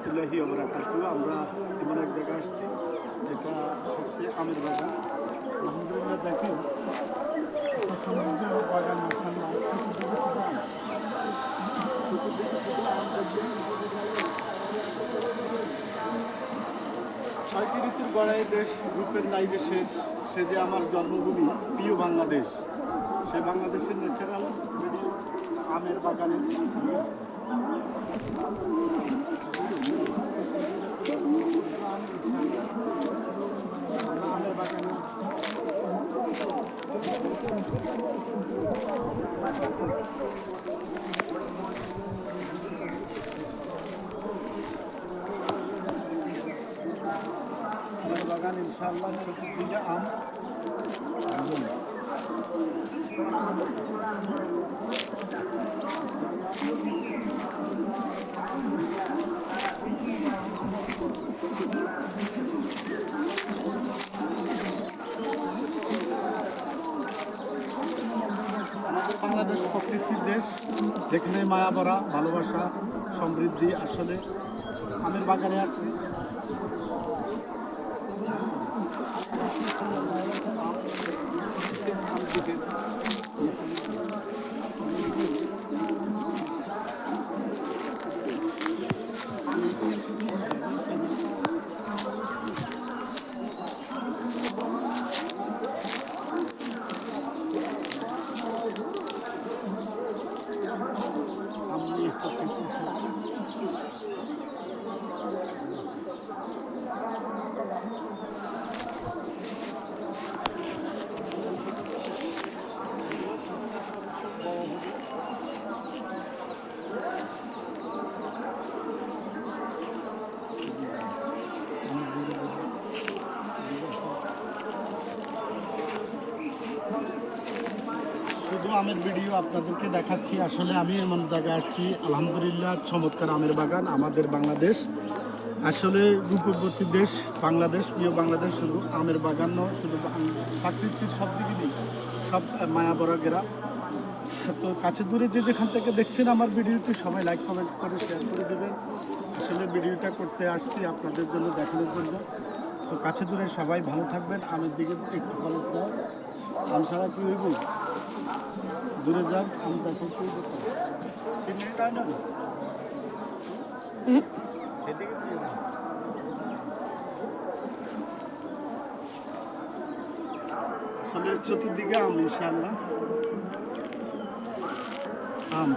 রহমতুল্লাহি ওবরাকাতু আমরা এমন এক জায়গায় আসছি, যেটা হচ্ছে আমের বাগান আলহামদুলিল্লাহ দেখেন বাগান ছয়টি ঋতুর গড়াই দেশ গ্রুপের নাই শেষ সে যে আমার জন্মভূমি প্রিয় বাংলাদেশ। সে বাংলাদেশের ন্যাচারাল আমের বাগানে। বাগান, ইনশাআল্লাহ, চতুর্দিকে আম। বাংলাদেশ প্রকৃতির দেশ যেখানে মায়া ভরা ভালোবাসা, সমৃদ্ধি আসলে, আমের বাগানে আছে। আমি প্রকৃতির আমের ভিডিও আপনাদেরকে দেখাচ্ছি। আসলে আমি এমন জায়গায় আসছি, আলহামদুলিল্লাহ, চমৎকার আমের বাগান, আমাদের বাংলাদেশ। আসলে রূপবর্তী দেশ, বাংলাদেশ, প্রিয় বাংলাদেশ, শুধু আমের বাগান নয়, শুধু প্রাকৃতিক সব দিকে সব মায়া বড় গেরা তো কাছে দূরে যে যেখান থেকে দেখছেন আমার ভিডিওটি, সবাই লাইক কমেন্ট করে শেয়ার করে দেবেন। আসলে ভিডিওটা করতে আসছি আপনাদের জন্য, দেখানোর জন্য। তো কাছে দূরে সবাই ভালো থাকবেন, আমের দিকে একটু ভালো দাও আম ছাড়া কি হইব? দূরে যান আমি। আসলে চতুর্দিকে আম ইনশাল্লাহ আম